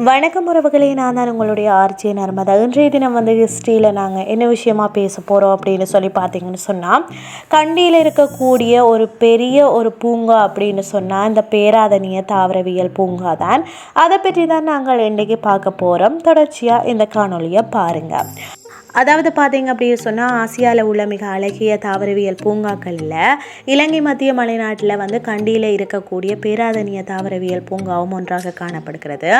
வணக்கம் உறவுகளே நான் தான் உங்களுடைய ஆர்ஜே நர்மதா. இன்றைய தினம் வந்து ஹிஸ்ட்ரியில் நாங்கள் என்ன விஷயமா பேச போகிறோம் அப்படின்னு சொல்லி பார்த்தீங்கன்னு சொன்னால் கண்டியில் இருக்கக்கூடிய ஒரு பெரிய ஒரு பூங்கா அப்படின்னு சொன்னால் இந்த பேராதனிய தாவரவியல் பூங்கா தான் அதை பற்றி தான் நாங்கள் இன்றைக்கி பார்க்க போகிறோம் தொடர்ச்சியாக இந்த காணொலியை பாருங்கள் அதாவது பார்த்தீங்க அப்படின்னு சொன்னால் ஆசியாவில் உள்ள மிக அழகிய தாவரவியல் பூங்காக்களில் இலங்கை மத்திய மலைநாட்டில் வந்து கண்டியில் இருக்கக்கூடிய பேராதனிய தாவரவியல் பூங்காவும் ஒன்றாக காணப்படுகிறது.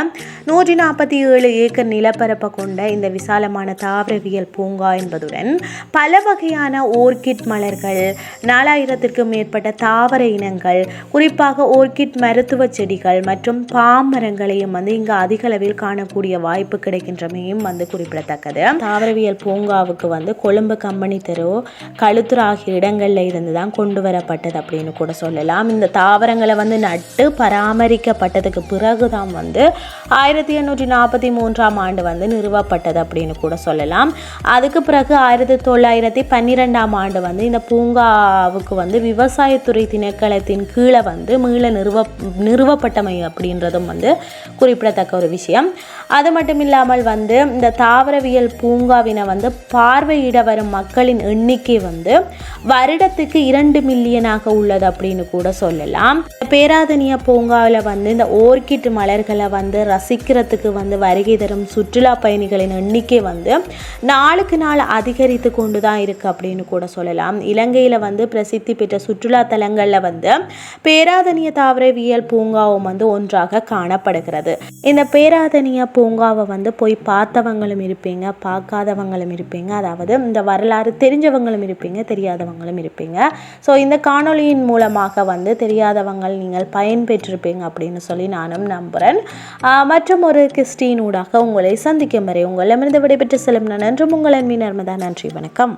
நூற்றி நாற்பத்தி ஏழு ஏக்கர் நிலப்பரப்பை கொண்ட இந்த விசாலமான தாவரவியல் பூங்கா என்பதுடன் பல வகையான ஓர்கிட் மலர்கள் நாலாயிரத்திற்கும் மேற்பட்ட தாவர இனங்கள் குறிப்பாக ஓர்கிட் மருத்துவ செடிகள் மற்றும் பாமரங்களையும் வந்து இங்கு அதிக அளவில் காணக்கூடிய வாய்ப்பு கிடைக்கின்றமையும் வந்து குறிப்பிடத்தக்கது. தாவரவியல் பூங்காவுக்கு வந்து கொழும்பு கம்பெனி தெரு கழுத்துற ஆகிய இடங்களில் இருந்து தான் கொண்டு வரப்பட்டது அப்படின்னு கூட சொல்லலாம். இந்த தாவரங்களை வந்து நட்டு பராமரிக்கப்பட்டதுக்கு பிறகு தான் வந்து ஆயிரத்தி எண்ணூற்றி நாற்பத்தி மூன்றாம் ஆண்டு வந்து நிறுவப்பட்டது அப்படின்னு கூட சொல்லலாம். அதுக்கு பிறகு ஆயிரத்தி தொள்ளாயிரத்தி பன்னிரெண்டாம் ஆண்டு வந்து இந்த பூங்காவுக்கு வந்து விவசாயத்துறை திணைக்களத்தின் கீழே வந்து மீள நிறுவ நிறுவப்பட்டமை அப்படின்றதும் வந்து குறிப்பிடத்தக்க ஒரு விஷயம். அது மட்டும் இல்லாமல் வந்து இந்த தாவரவியல் பூங்காவினை வந்து பார்வையிட வரும் மக்களின் எண்ணிக்கை வந்து வருடத்துக்கு இரண்டு மில்லியனாக உள்ளது அப்படின்னு கூட சொல்லலாம். பேராதனிய பூங்காவில் வந்து இந்த ஓர்கிட் மலர்களை வந்து ரசிக்கிறதுக்கு வந்து வருகை தரும் சுற்றுலா பயணிகளின் எண்ணிக்கை வந்து நாளுக்கு நாள் அதிகரித்து கொண்டு தான் இருக்குது அப்படின்னு கூட சொல்லலாம். இலங்கையில் வந்து பிரசித்தி பெற்ற சுற்றுலா தலங்களில் வந்து பேராதனிய தாவரவியல் பூங்காவும் வந்து ஒன்றாக காணப்படுகிறது. இந்த பேராதனிய பூங்காவை வந்து போய் பார்த்தவங்களும் இருப்பீங்க பார்க்காதவங்களும் இருப்பீங்க. அதாவது இந்த வரலாறு தெரிஞ்சவங்களும் இருப்பீங்க தெரியாதவங்களும் இருப்பீங்க. ஸோ இந்த காணொளியின் மூலமாக வந்து தெரியாதவங்கள் நீங்கள் பயன்பெற்றிருப்பீங்க அப்படின்னு சொல்லி நானும் நம்புகிறேன் மற்றும் ஒரு கிறிஸ்டின் ஊடாக உங்களை சந்திக்கும் வரை உங்களிடமிருந்து விடைபெற்று செல்லும் நன்றும் உங்கள் அன்பின் நர்மதா. நன்றி வணக்கம்.